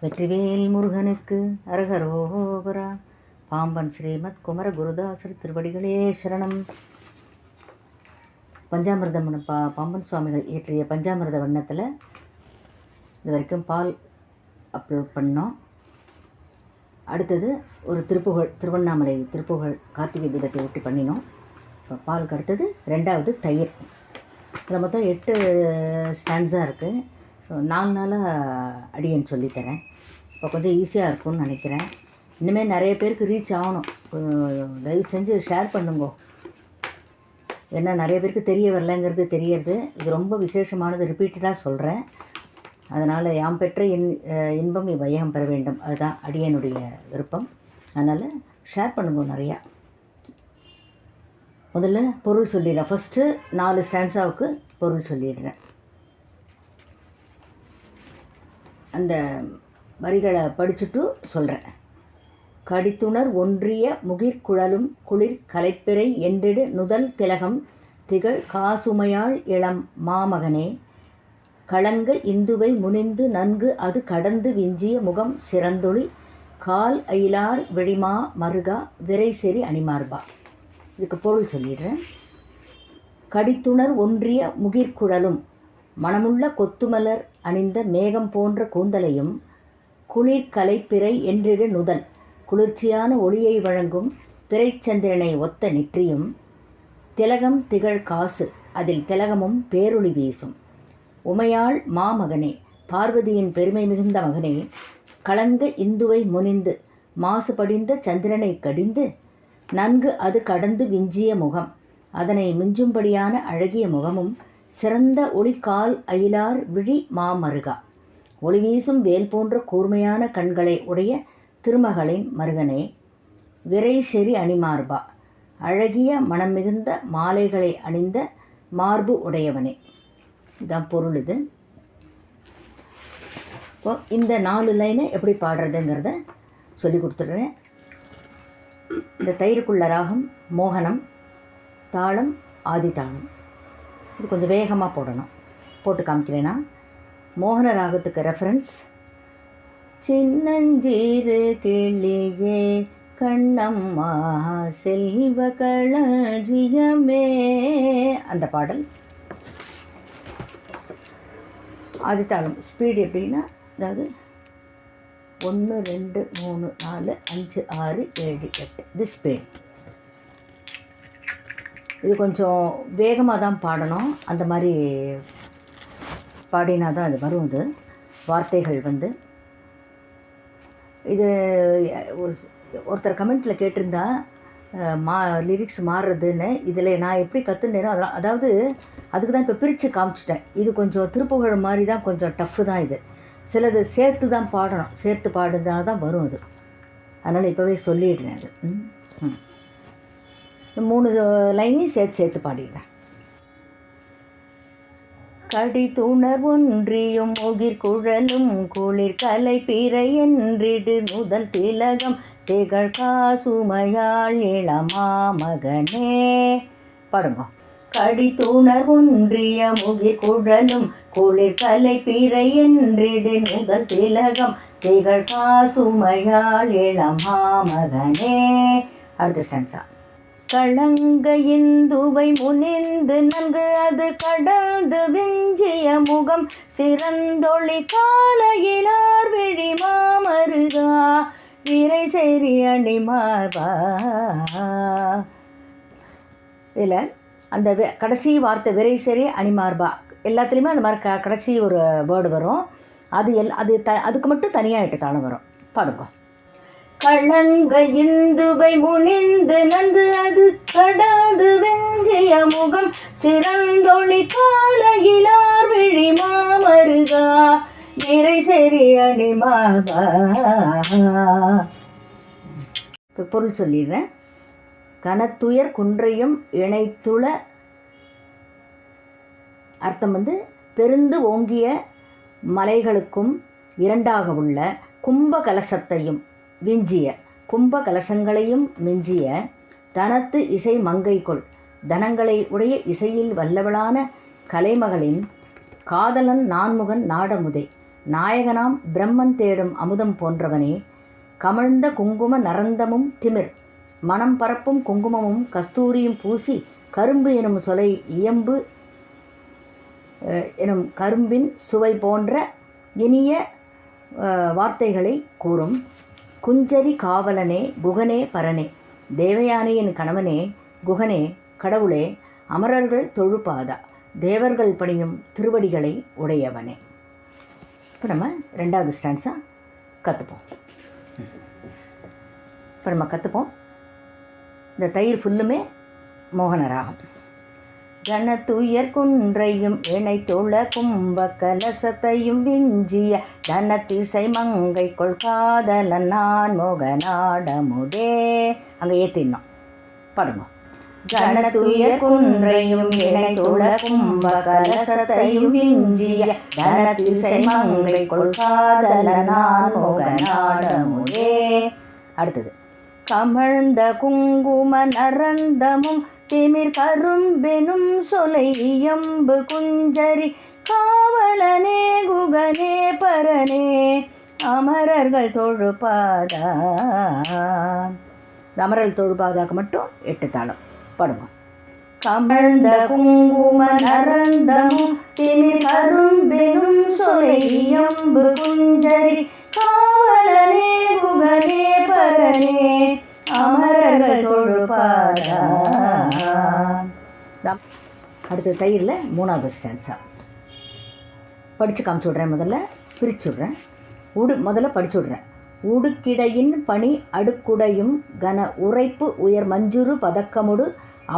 வெற்றிவேல் முருகனுக்கு அரகரோகரா பாம்பன் ஸ்ரீமத் குமர குருதாசர் திருவடிகளே சரணம். பஞ்சாமிர்தம் பா பாம்பன் சுவாமிகள் இயற்றிய பஞ்சாமிர்த வண்ணத்தில் இது வரைக்கும் பால் அப்லோட் பண்ணோம். அடுத்தது ஒரு திருப்புகழ் திருவண்ணாமலை திருப்புகழ் கார்த்திகை தீபத்தை ஒட்டி பண்ணினோம். இப்போ பாலுக்கு அடுத்தது ரெண்டாவது தயிர். இதில் மொத்தம் எட்டு ஸ்டாண்ட்ஸாக இருக்குது ஸோ நாலு நாளாக அடியன் சொல்லித்தரேன். இப்போ கொஞ்சம் ஈஸியாக இருக்கும்னு நினைக்கிறேன். இனிமேல் நிறைய பேருக்கு ரீச் ஆகணும். தயவு செஞ்சு ஷேர் பண்ணுங்கோ. ஏன்னா நிறைய பேருக்கு தெரிய வரலங்கிறது தெரியறது. இது ரொம்ப விசேஷமானது ரிப்பீட்டடாக சொல்கிறேன் அதனால் யாம் பெற்ற இன் இன்பம் இவ்வையகம் பெற வேண்டும். அதுதான் அடியனுடைய விருப்பம். அதனால் ஷேர் பண்ணுங்க நிறையா. முதல்ல பொருள் சொல்லிடுறேன். ஃபஸ்ட்டு நாலு ஸ்டான்ஸாவுக்கு பொருள் சொல்லிடுறேன். அந்த வரிகளை படிச்சுட்டு சொல்கிறேன் கடித்துணர் ஒன்றிய முகிர்குழலும் குளிர் கலைப்பிறை என்றிடு நுதல் திலகம் திகழ் காசுமையாள் இளம் மாமகனே. களங்க இந்துவை முனிந்து நன்கு அது கடந்து விஞ்சிய முகம் சிறந்தொளி கால் அயிலார் விழிமா மருகா விரைசெறி அணிமார்பா. இதுக்கு பொருள் சொல்லிடுறேன். கடித்துணர் ஒன்றிய முகிர்குழலும் மணமுள்ள கொத்துமலர் அணிந்த மேகம் போன்ற கூந்தலையும் குளிர் கலைப்பிறை என்றிடு நுதல் குளிர்ச்சியான ஒளியை வழங்கும் பிறைச்சந்திரனை ஒத்த நெற்றியும் திலகம் திகழ் காசு. அதில் திலகமும் பேரொளி வீசும். உமையாள் மாமகனே பார்வதியின் பெருமை மிகுந்த மகனே கலங்க இந்துவை முனிந்து மாசுபடிந்த சந்திரனை கடிந்து நன்கு அது கடந்து விஞ்சிய முகம். அதனை மிஞ்சும்படியான அழகிய முகமும் சிறந்த ஒளிக்கால் அயிலார் விழி மாமருகா. ஒளி வீசும் வேல் போன்ற கூர்மையான கண்களை உடைய திருமகளின் மருகனே விரை செறி அணிமார்பா. அழகிய மனம் மிகுந்த மாலைகளை அணிந்த மார்பு உடையவனே. இதான் பொருள் இது. இப்போ இந்த நாலு லைனை எப்படி பாடுறதுங்கிறத சொல்லி கொடுத்துட்றேன். இந்த தயிருக்குள்ள ராகம் மோகனம் தாளம் ஆதி தாளம் இது கொஞ்சம் வேகமாக போடணும். போட்டு காமிக்கிறேன்னா மோகன ராகத்துக்கு ரெஃபரன்ஸ் சின்னஞ்சீரு கிளியே கண்ணம்மா செல்வ களஞ்சியமே அந்த பாடல். ஆதித்தாளம் ஸ்பீடு எப்படின்னா அதாவது ஒன்று ரெண்டு மூணு நாலு அஞ்சு ஆறு ஏழு எட்டு. இது ஸ்பீடு இது கொஞ்சம் வேகமாக தான் பாடணும். அந்த மாதிரி பாடினா தான் அது வரும் அது. வார்த்தைகள் வந்து. இது ஒரு ஒருத்தர் கமெண்ட்டில் கேட்டிருந்தா மா லிரிக்ஸ் மாறுறதுன்னு இதில் நான் எப்படி கற்றுனேனோ அதெல்லாம் அதாவது அதுக்கு தான் இப்போ பிரித்து காமிச்சிட்டேன். இது கொஞ்சம் திருப்புகழ் மாதிரி தான் கொஞ்சம் டஃப்பு தான் இது. சிலது சேர்த்து தான் பாடணும். சேர்த்து பாடுறதுனால தான் வரும் அது. அதனால் இப்போவே சொல்லிடுறேன் அது. ம் மூணு லைனையும் சேர்த்து சேர்த்து பாடிடுறேன். கடி துணர் ஒன்றியும் முகிர் குழலும் குளிர் கலை பிறை என்றிடு. முதல் திலகம் திகழ் காசுமையாள் இளமா மகனே. பாடுங்க. கடி துணர் ஒன்றிய முகிர் குழலும் குளிர் கலை பிறை என்றிடு. முதல் திலகம் திகழ் காசுமையாள் இளமா மகனே. அடுத்த ஸ்டான்ஸா களங்க இந்துவை முனிந்து நன்கு அது கடந்து விஞ்சிய முகம் சிறந்தொளி காலையிலார் விழி மாமருகா விரை செறி அணிமார்பா. இதில் அந்த கடைசி வார்த்தை விரை சரி அணிமார்பா. எல்லாத்துலேயுமே அந்த மாதிரி க கடைசி ஒரு வேர்டு வரும். அது எல் அது த அதுக்கு மட்டும் தனியாக எட்டு தாளம் வரும். பாடுங்க. கணங்க இந்துவை முனிந்து நன்கு அது கடந்து வெஞ்சிய முகம். சிறந்தொளி காலையிலார் விழி மாமருகா. நிறை செறி அணிமாபா இப்போ பொருள் சொல்லிடுறேன். கனத்துயர் குன்றையும் இணைத்துள அர்த்தம் வந்து பெருந்து ஓங்கிய மலைகளுக்கும் இரண்டாக உள்ள கும்ப கலசத்தையும் விஞ்சிய கும்ப கலசங்களையும் மிஞ்சிய தனத்து இசை மங்கைக்குள் தனங்களை உடைய இசையில் வல்லவளான கலைமகளின் காதலன் நான்முகன் நாடமுதை நாயகனாம் பிரம்மன் தேடும் அமுதம் போன்றவனே கமழ்ந்த குங்கும நரந்தமும் திமிர் மனம் பரப்பும் குங்குமமும் கஸ்தூரியும் பூசி கரும்பு எனும் சொலை இயம்பு எனும் கரும்பின் சுவை போன்ற இனிய வார்த்தைகளை கூறும். குஞ்சரி காவலனே குகனே பரனே தேவயானையின் கணவனே குகனே கடவுளே அமரர்கள் தொழுபாதா. தேவர்கள் பணியும் திருவடிகளை உடையவனே. இப்போ நம்ம ரெண்டாவது ஸ்டான்ஸாக கற்றுப்போம் இப்போ நம்ம கற்றுப்போம் இந்த தயிர் ஃபுல்லுமே மோகன ராகம் கனத்துயர் குன்றையும் இணைத்துள்ள கும்ப கலசத்தையும் விஞ்சிய தனத்திசை மங்கை கொள்காதலன் நான் மோகநாடமுதே அங்கே ஏத்தினோம் பாடுங்க. கனத்துயர் குன்றையும் இணைத்துள்ள கும்ப கலசத்தையும் விஞ்சிய தனத்திசை மங்கை கொள்காதலன் நான் மோகநாடமுதே அடுத்தது. கமழ்ந்த குங்கும நரந்தமும் திமிர் கரும்பெனும் சொலை இயம்பு குஞ்சரி காவலனே குகனே பரனே அமரர்கள் தொழுபாதா இந்த அமரல் தொழுபாதாக்கு மட்டும் எட்டு தாளம். பாடுங்க. கமழ்ந்த குங்கும நரந்தமும் திமிர் கரும்பெனும் சொலை இயம்பு குஞ்சரி கா காவலனே குகனே பரனே அமரர்கள் தொழுப்பாரா அடுத்த தயிரில் மூணாவது ஸ்டான்ஸா படித்து காமிச்சு விட்றேன் முதல்ல பிரிச்சு விட்றேன். உடு முதல்ல படிச்சு விட்றேன். உடுக்கிடையின் பணி அடுக்குடையும் கன உரைப்பு உயர் மஞ்சுரு பதக்கமுடு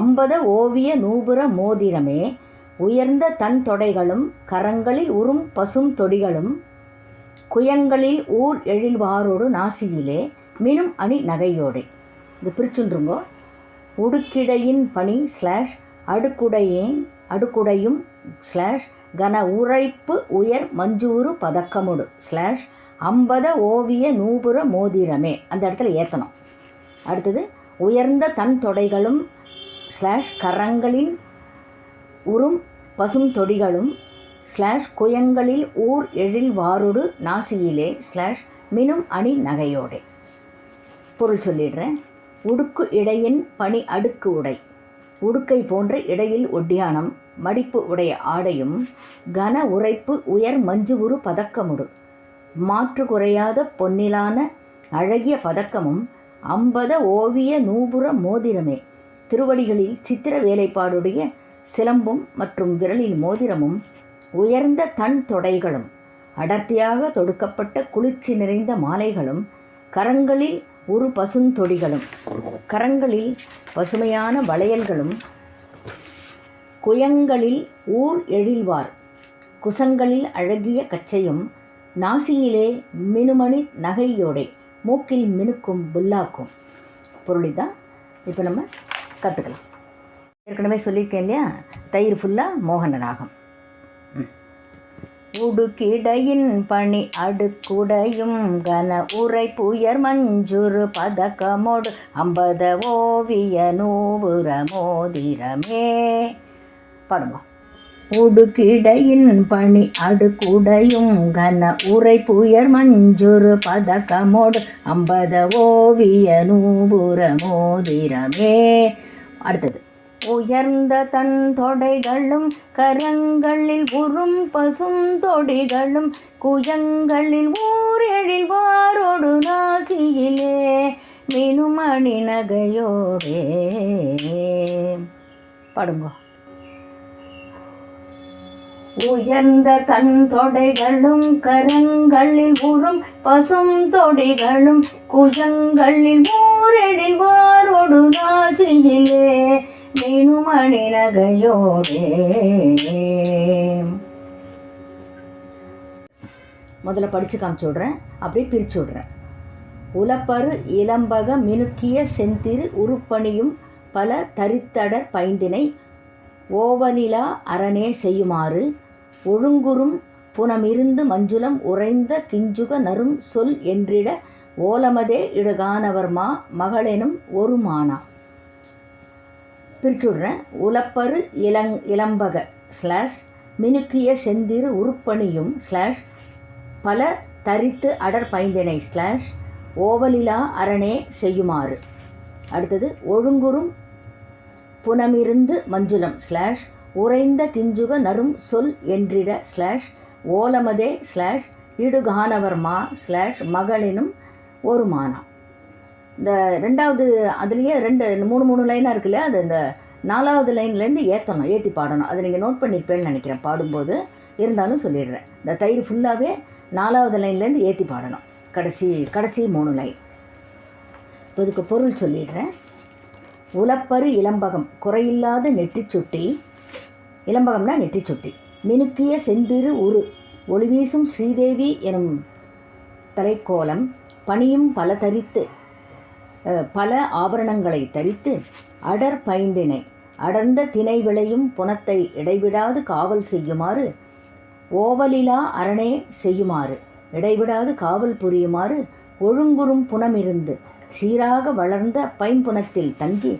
அம்பத ஓவிய நூபுர மோதிரமே. உயர்ந்த தன் தொடைகளும் கரங்களில் உறும் பசும் தொடிகளும் குயங்களில் ஊர் எழில்வாரோடு நாசியிலே மினும் அணி நகையோடே. இது பிரிச்சுன்றுங்கோ உடுக்கிடையின் பணி ஸ்லாஷ் அடுக்குடையேன் அடுக்குடையும் ஸ்லாஷ் கன உரைப்பு உயர் மஞ்சூறு பதக்கமுடு ஸ்லாஷ் அம்பத ஓவிய நூபுர மோதிரமே. அந்த இடத்துல ஏற்றணும் அடுத்தது உயர்ந்த தன் தொடைகளும் ஸ்லாஷ் கரங்களின் உறும் பசும் தொடிகளும் ஸ்லாஷ் குயங்களில் ஊர் எழில் வாருடு நாசியிலே ஸ்லாஷ் மினும் அணி நகையோடே. பொருள் சொல்லிடுறேன். உடுக்கு இடையின் பனி அடுக்கு உடை. உடுக்கை போன்ற இடையில் ஒட்டியானம் மடிப்பு உடைய ஆடையும் கன உரைப்பு உயர் மஞ்சு உரு பதக்கமுடு. மாற்று குறையாத பொன்னிலான அழகிய பதக்கமும் அம்பத ஓவிய நூபுர மோதிரமே. திருவடிகளில் சித்திர வேலைப்பாடுடைய சிலம்பும் மற்றும் விரலில் மோதிரமும் உயர்ந்த தன் தொடைகளும் அடர்த்தியாக தொடுக்கப்பட்ட குளிர்ச்சி நிறைந்த மாலைகளும் கரங்களில் ஒரு பசுந்தொடிகளும் கரங்களில் பசுமையான வளையல்களும் குயங்களில் ஊர் எழில்வார் குசங்களில் அழகிய கச்சையும் நாசியிலே மினுமணி நகையோடே மூக்கில் மினுக்கும் புல்லாக்கும். பொருளிதான் இப்போ நம்ம கற்றுக்கலாம் ஏற்கனவே சொல்லியிருக்கேன் இல்லையா? தயிர் ஃபுல்லாக மோகன ராகம். உடுக்கிடையின் பணி அடுக்குடையும் கன உரை புயர் மஞ்சுரு பதக்கமோடு அம்பத ஓவிய நூபுர மோதிரமே பாடுங்க. உடுக்கிடையின் பணி அடுக்குடையும் கன உரை புயர் மஞ்சுரு பதக்கமோடு அம்பத ஓவிய நூபுர மோதிரமே அடுத்தது. உயர்ந்த தன் தொடைகளும் கரங்களில் உறும் பசும் தொடிகளும் குயங்களில் ஊரெழில் வாரோடு நாசியிலே மினுமணி நகையோடே. படுங்கோ. உயர்ந்த தன் தொடைகளும் கரங்களில் உறும் பசும் தொடிகளும் குஜங்களில் ஊரெழில் வாரோடு நாசியிலே நகையோடே முதல்ல படித்து காமிச்சு விட்றேன் அப்படியே பிரித்து விட்றேன். உலப்பரு இளம்பக மினுக்கிய செந்திரு உருப்பணியும் பல தரித்தடர் பைந்தினை ஓவலிலா அரணே செய்யுமாறு ஒழுங்குறும் புனமிருந்து மஞ்சுளம் உறைந்த கிஞ்சுக நரும் சொல் என்றிட ஓலமதே இடுகானவர்மா மகளெனும் ஒரு மானா பிரிச்சுடுறேன். உலப்பரு இளங் இளம்பக ஸ்லாஷ் மினுக்கிய செந்திரு உருப்பணியும் ஸ்லாஷ் பல தரித்து அடர் பைந்தினை ஸ்லாஷ் ஓவலிலா அரணே செய்யுமாறு. அடுத்தது ஒழுங்குறும் புனமிருந்து மஞ்சுளம் ஸ்லாஷ் உறைந்த கிஞ்சுக நரும் சொல் என்றிட ஸ்லாஷ் ஓலமதே ஸ்லாஷ் இடுகானவர் மா ஸ்லாஷ் மகளினும் ஒரு மானா. இந்த ரெண்டாவது அதுலேயே ரெண்டு இந்த மூணு மூணு லைனாக இருக்குல்ல அது இந்த நாலாவது லைன்லேருந்து ஏற்றணும் ஏற்றி பாடணும். அதை நீங்கள் நோட் பண்ணியிருப்பேன்னு நினைக்கிறேன் பாடும்போது. இருந்தாலும் சொல்லிடுறேன். இந்த தயிர் ஃபுல்லாகவே நாலாவது லைன்லேருந்து ஏற்றி பாடணும். கடைசி கடைசி மூணு லைன் இப்போ இதுக்கு பொருள் சொல்லிடுறேன். உலப்பரு இளம்பகம் குறையில்லாத நெற்றிச் சுட்டி. இளம்பகம்னா நெற்றிச் சுட்டி. மினுக்கிய செந்திரு உரு. ஒளிவீசும் ஸ்ரீதேவி எனும் தலைக்கோலம். பணியும் பல தரித்து பல ஆபரணங்களை தரித்து அடர் பைந்தினை அடர்ந்த திணை விளையும் புனத்தை இடைவிடாது காவல் செய்யுமாறு ஓவலிலா அரணே செய்யுமாறு இடைவிடாது காவல் புரியுமாறு ஒழுங்குறும் புனமிருந்து சீராக வளர்ந்த பைம்புனத்தில் தங்கி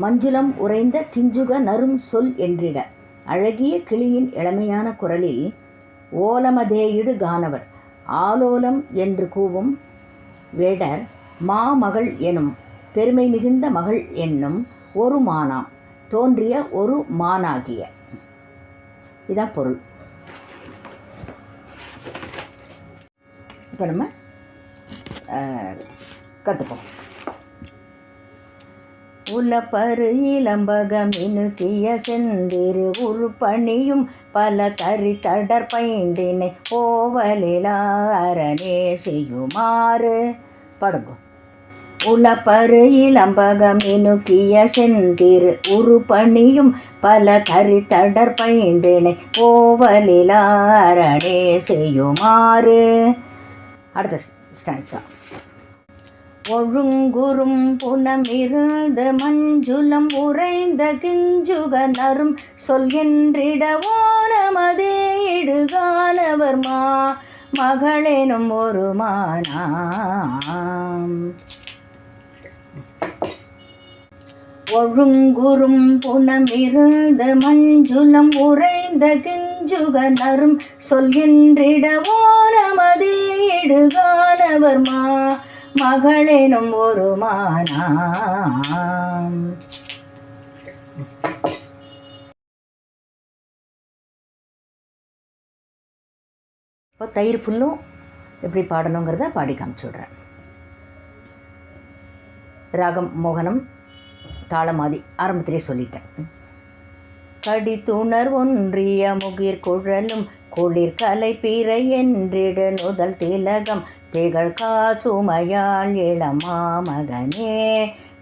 மஞ்சுளம் உறைந்த கிஞ்சுக நரும் சொல் என்றிட அழகிய கிளியின் இளமையான குரலில் ஓலமதேயிடு கானவர் ஆலோலம் என்று கூவும் வேடர் மாமகள் எனும் பெருமை மிகுந்த மகள் என்னும் ஒரு மானாம் தோன்றிய ஒரு மானாகிய. இதான் பொருள். இப்போ நம்ம கற்றுப்போம் உலப்பரு இளம்பகம் இனுக்கிய செந்திரு உருப்பணியும் பல தறி தடர் பைந்தினை ஓவலிலாரனே செய்யுமாறு. படுங்கோ. உலப்பரு இளம்பகம் இனுக்கிய செந்திரு உருப்பணியும் பல தறி தடர் பைந்தினை ஓவலிலாரனே செய்யுமாறு. அடுத்த ஸ்டான்ஸா ஒழுங்குறும் புனமிருந்த மஞ்சுளம் உறைந்த கிஞ்சுக நரும் சொல் என்றிட இடுகானவர் மா மகளெனும் ஒரு மானாம். ஒழுங்குறும் புனமிருந்த மஞ்சுளம் உறைந்த கிஞ்சுக நரும் சொல் மா மகளெனும் ஒரு மானாம். இப்போ தயிர் ஃபுல்லும் எப்படி பாடணுங்கிறத பாடி காமிச்சு விட்றேன். ராகம் மோகனம் தாளமாதி ஆரம்பத்திலே சொல்லிட்டேன் கடித்துணர் ஒன்றிய முகிர் குழலும் குளிர் கலை பிறை என்றிடு நுதல் திலகம் திகழ் காசுமையால் இளமா மகனே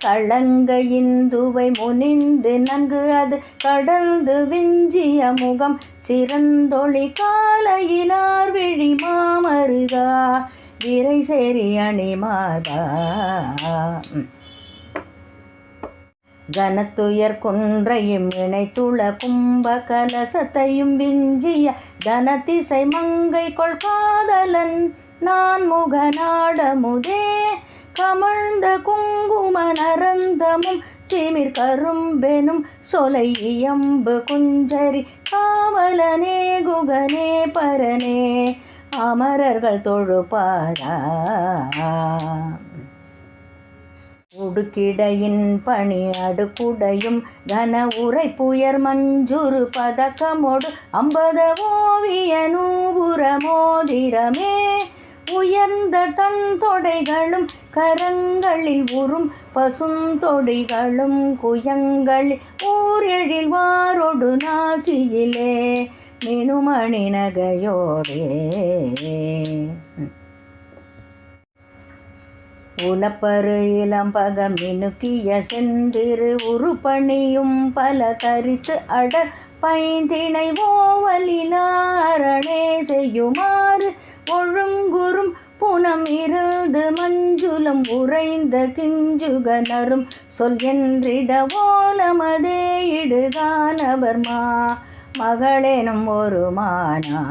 களங்க இந்துவை முனிந்து நன்கு அது கடந்து விஞ்சிய முகம் சிறந்தொளி காலையிலார் விழி மாமருகா விரை சேரி அணிமாதா ம். கனத்துயர் குன்றையும் இணைத்துள கும்ப கலசத்தையும் விஞ்சிய தனதிசை மங்கை கொள்காதலன் நான் முகநாடமுதே. கமழ்ந்த குங்கும நரந்தமும் திமிர் கரும்பெனும் சொலை இயம்பு குஞ்சரி காவலனே குகனே பரனே. அமரர்கள் தொழுபாரா உடுக்கிடையின் பணி அடுக்குடையும் கன உரை புயர் மஞ்சுரு பதக்கமோடு அம்பத ஓவிய நூபுர மோதிரமே உயர்ந்த தன் தொடைகளும் கரங்களில் உறும் பசுந்தொடிகளும் குயங்களில் ஊரெழில் வாரொடு நாசியிலே. மினுமணி நகையோடே. உலப்பரு இளம்பகம் மினுக்கிய செந்திரு உருப்பணியும் பல தரித்து அடர் பைந்திணை ஓவலினாரணே செய்யுமாறு ஒழுங்குறும் புனம் இருந்து மஞ்சுளம் உறைந்த கிஞ்சுகனரும் சொல் என்றிட ஓலமதே இடுகானவர் மா மகளெனும் ஒரு மானா.